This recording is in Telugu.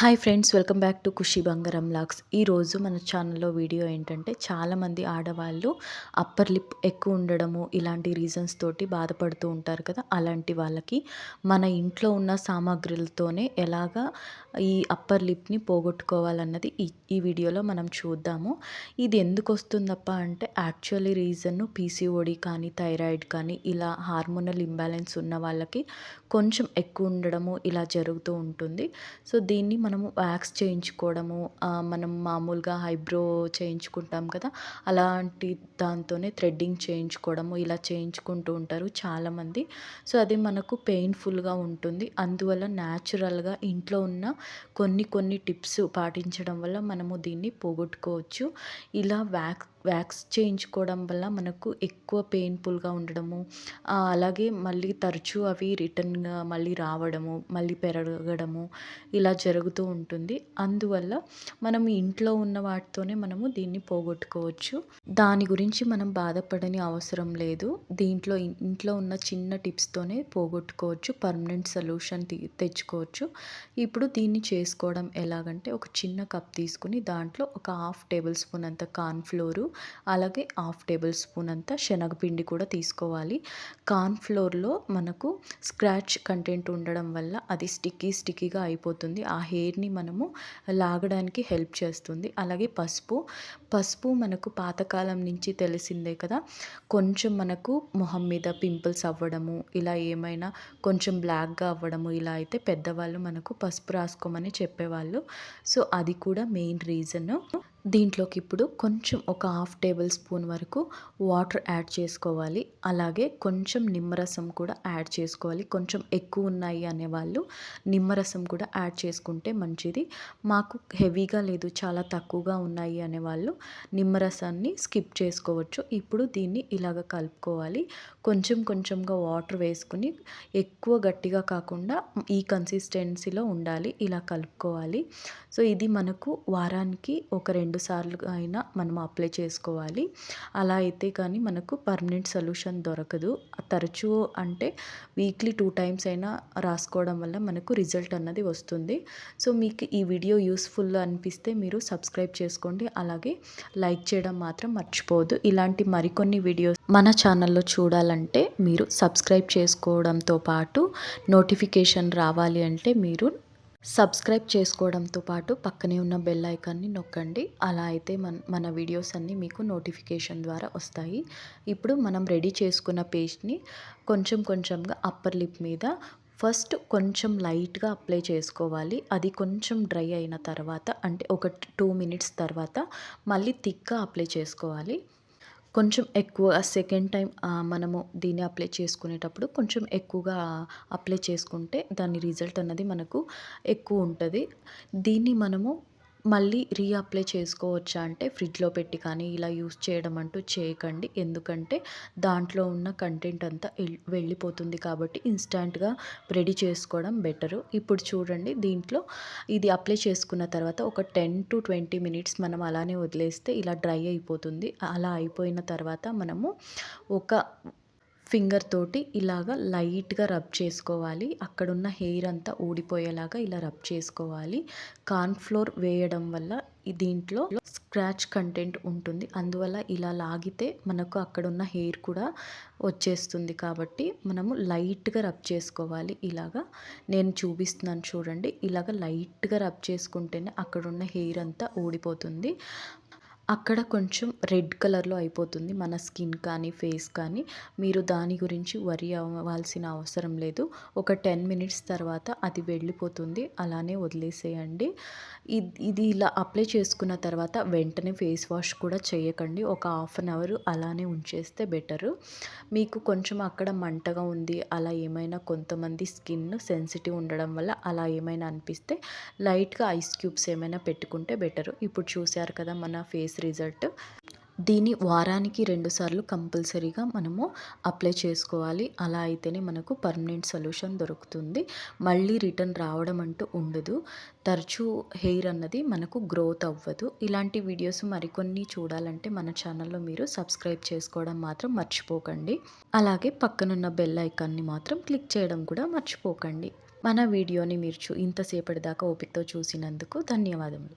Hi friends welcome back to Khushi Bangaram logs ఈరోజు మన ఛానల్లో వీడియో ఏంటంటే చాలామంది ఆడవాళ్ళు అప్పర్ లిప్ ఎక్కువ ఉండడము ఇలాంటి రీజన్స్ తోటి బాధపడుతూ ఉంటారు కదా అలాంటి వాళ్ళకి మన ఇంట్లో ఉన్న సామాగ్రిలతోనే ఎలాగా ఈ అప్పర్ లిప్ని పోగొట్టుకోవాలన్నది ఈ ఈ వీడియోలో మనం చూద్దాము. ఇది ఎందుకు వస్తుందప్ప అంటే యాక్చువల్లీ రీజన్ పీసీఓడి కానీ థైరాయిడ్ కానీ ఇలా హార్మోనల్ ఇంబ్యాలెన్స్ ఉన్న వాళ్ళకి కొంచెం ఎక్కువ ఉండడము ఇలా జరుగుతూ ఉంటుంది. సో దీన్ని మనము వ్యాక్స్ చేయించుకోవడము మనం మామూలుగా ఐబ్రో చేయించుకుంటాం కదా అలాంటి దాంతోనే థ్రెడ్డింగ్ చేయించుకోవడము ఇలా చేయించుకుంటూ ఉంటారు చాలామంది. సో అది మనకు పెయిన్ఫుల్గా ఉంటుంది. అందువల్ల న్యాచురల్గా ఇంట్లో ఉన్న కొన్ని కొన్ని టిప్స్ పాటించడం వల్ల మనము దీన్ని పోగొట్టుకోవచ్చు. ఇలా వ్యాక్స్ వ్యాక్స్ చేయించుకోవడం వల్ల మనకు ఎక్కువ పెయిన్ఫుల్గా ఉండడము అలాగే మళ్ళీ తరచూ అవి రిటర్న్గా మళ్ళీ రావడము మళ్ళీ పెరగడము ఇలా జరుగుతూ ఉంటుంది. అందువల్ల మనం ఇంట్లో ఉన్న వాటితోనే మనము దీన్ని పోగొట్టుకోవచ్చు. దాని గురించి మనం బాధపడని అవసరం లేదు. దీంట్లో ఇంట్లో ఉన్న చిన్న టిప్స్తోనే పోగొట్టుకోవచ్చు పర్మనెంట్ సొల్యూషన్ తెచ్చుకోవచ్చు. ఇప్పుడు దీన్ని చేసుకోవడం ఎలాగంటే ఒక చిన్న కప్ తీసుకుని దాంట్లో ఒక హాఫ్ టేబుల్ స్పూన్ అంత కార్న్ఫ్లోరు అలాగే హాఫ్ టేబుల్ స్పూన్ అంతా శనగపిండి కూడా తీసుకోవాలి. కార్న్ఫ్లోర్లో మనకు స్క్రాచ్ కంటెంట్ ఉండడం వల్ల అది స్టిక్కీ స్టిక్కీగా అయిపోతుంది. ఆ హెయిర్ని మనము లాగడానికి హెల్ప్ చేస్తుంది. అలాగే పసుపు పసుపు మనకు పాతకాలం నుంచి తెలిసిందే కదా కొంచెం మనకు మొహం మీద పింపుల్స్ అవ్వడము ఇలా ఏమైనా కొంచెం బ్లాక్గా అవ్వడము ఇలా అయితే పెద్దవాళ్ళు మనకు పసుపు రాసుకోమని చెప్పేవాళ్ళు. సో అది కూడా మెయిన్ రీజన్. దీంట్లోకి ఇప్పుడు కొంచెం ఒక హాఫ్ టేబుల్ స్పూన్ వరకు వాటర్ యాడ్ చేసుకోవాలి. అలాగే కొంచెం నిమ్మరసం కూడా యాడ్ చేసుకోవాలి. కొంచెం ఎక్కువ ఉన్నాయి అనేవాళ్ళు నిమ్మరసం కూడా యాడ్ చేసుకుంటే మంచిది. మాకు హెవీగా లేదు చాలా తక్కువగా ఉన్నాయి అనేవాళ్ళు నిమ్మరసాన్ని స్కిప్ చేసుకోవచ్చు. ఇప్పుడు దీన్ని ఇలాగ కలుపుకోవాలి. కొంచెం కొంచెంగా వాటర్ వేసుకుని ఎక్కువ గట్టిగా కాకుండా ఈ కన్సిస్టెన్సీలో ఉండాలి. ఇలా కలుపుకోవాలి. సో ఇది మనకు వారానికి ఒక రెండు రెండు సార్లు అయినా మనం అప్లై చేసుకోవాలి. అలా అయితే కానీ మనకు పర్మనెంట్ సొల్యూషన్ దొరకదు. తరచూ అంటే వీక్లీ టూ టైమ్స్ అయినా రాసుకోవడం వల్ల మనకు రిజల్ట్ అన్నది వస్తుంది. సో మీకు ఈ వీడియో యూస్ఫుల్ అనిపిస్తే మీరు సబ్స్క్రైబ్ చేసుకోండి. అలాగే లైక్ చేయడం మాత్రం మర్చిపోవద్దు. ఇలాంటి మరికొన్ని వీడియోస్ మన ఛానల్లో చూడాలంటే మీరు సబ్స్క్రైబ్ చేసుకోవడంతో పాటు నోటిఫికేషన్ రావాలి అంటే మీరు సబ్స్క్రైబ్ చేసుకోవడంతో పాటు పక్కనే ఉన్న బెల్ ఐకాన్ని నొక్కండి. అలా అయితే మన మన వీడియోస్ అన్నీ మీకు నోటిఫికేషన్ ద్వారా వస్తాయి. ఇప్పుడు మనం రెడీ చేసుకున్న పేస్ట్ని కొంచెం కొంచెంగా అప్పర్ లిప్ మీద ఫస్ట్ కొంచెం లైట్గా అప్లై చేసుకోవాలి. అది కొంచెం డ్రై అయిన తర్వాత అంటే ఒక టూ మినిట్స్ తర్వాత మళ్ళీ థిక్గా అప్లై చేసుకోవాలి. కొంచెం ఎక్కువ సెకండ్ టైం మనము దీన్ని అప్లై చేసుకునేటప్పుడు కొంచెం ఎక్కువగా అప్లై చేసుకుంటే దాని రిజల్ట్ అన్నది మనకు ఎక్కువ ఉంటుంది. దీన్ని మనము మళ్ళీ రీఅప్లై చేసుకోవచ్చా అంటే ఫ్రిడ్జ్లో పెట్టి కానీ ఇలా యూస్ చేయడం అంటూ చేయకండి. ఎందుకంటే దాంట్లో ఉన్న కంటెంట్ అంతా వెళ్ళిపోతుంది కాబట్టి ఇన్స్టాంట్గా రెడీ చేసుకోవడం బెటరు. ఇప్పుడు చూడండి దీంట్లో ఇది అప్లై చేసుకున్న తర్వాత ఒక టెన్ టు ట్వంటీ మినిట్స్ మనం అలానే వదిలేస్తే ఇలా డ్రై అయిపోతుంది. అలా అయిపోయిన తర్వాత మనము ఒక ఫింగర్ తోటి ఇలాగ లైట్గా రబ్ చేసుకోవాలి. అక్కడున్న హెయిర్ అంతా ఊడిపోయేలాగా ఇలా రబ్ చేసుకోవాలి. కార్న్ఫ్లోర్ వేయడం వల్ల దీంట్లో స్క్రాచ్ కంటెంట్ ఉంటుంది. అందువల్ల ఇలా లాగితే మనకు అక్కడున్న హెయిర్ కూడా వచ్చేస్తుంది కాబట్టి మనము లైట్గా రబ్ చేసుకోవాలి ఇలాగా. నేను చూపిస్తున్నాను చూడండి. ఇలాగ లైట్గా రబ్ చేసుకుంటేనే అక్కడున్న హెయిర్ అంతా ఊడిపోతుంది. అక్కడ కొంచెం రెడ్ కలర్లో అయిపోతుంది. మన స్కిన్ కానీ ఫేస్ కానీ. మీరు దాని గురించి వరి అవ్వాల్సిన అవసరం లేదు. ఒక టెన్ మినిట్స్ తర్వాత అది వెళ్ళిపోతుంది. అలానే వదిలేసేయండి. ఇది ఇలా అప్లై చేసుకున్న తర్వాత వెంటనే ఫేస్ వాష్ కూడా చేయకండి. ఒక హాఫ్ అన్ అవర్ అలానే ఉంచేస్తే బెటరు. మీకు కొంచెం అక్కడ మంటగా ఉంది అలా ఏమైనా కొంతమంది స్కిన్ సెన్సిటివ్ ఉండడం వల్ల అలా ఏమైనా అనిపిస్తే లైట్గా ఐస్ క్యూబ్స్ ఏమైనా పెట్టుకుంటే బెటరు. ఇప్పుడు చూశారు కదా మన ఫేస్ రిజల్ట్. దీన్ని వారానికి రెండుసార్లు కంపల్సరీగా మనము అప్లై చేసుకోవాలి. అలా అయితేనే మనకు పర్మనెంట్ సొల్యూషన్ దొరుకుతుంది. మళ్ళీ రిటర్న్ రావడం అంటూ ఉండదు. తరచూ హెయిర్ అన్నది మనకు గ్రోత్ అవ్వదు. ఇలాంటి వీడియోస్ మరికొన్ని చూడాలంటే మన ఛానల్లో మీరు సబ్స్క్రైబ్ చేసుకోవడం మాత్రం మర్చిపోకండి. అలాగే పక్కనున్న బెల్ ఐకాన్ని మాత్రం క్లిక్ చేయడం కూడా మర్చిపోకండి. మన వీడియోని మీరు చూ ఇంతసేపటి దాకా ఓపికతో చూసినందుకు ధన్యవాదములు.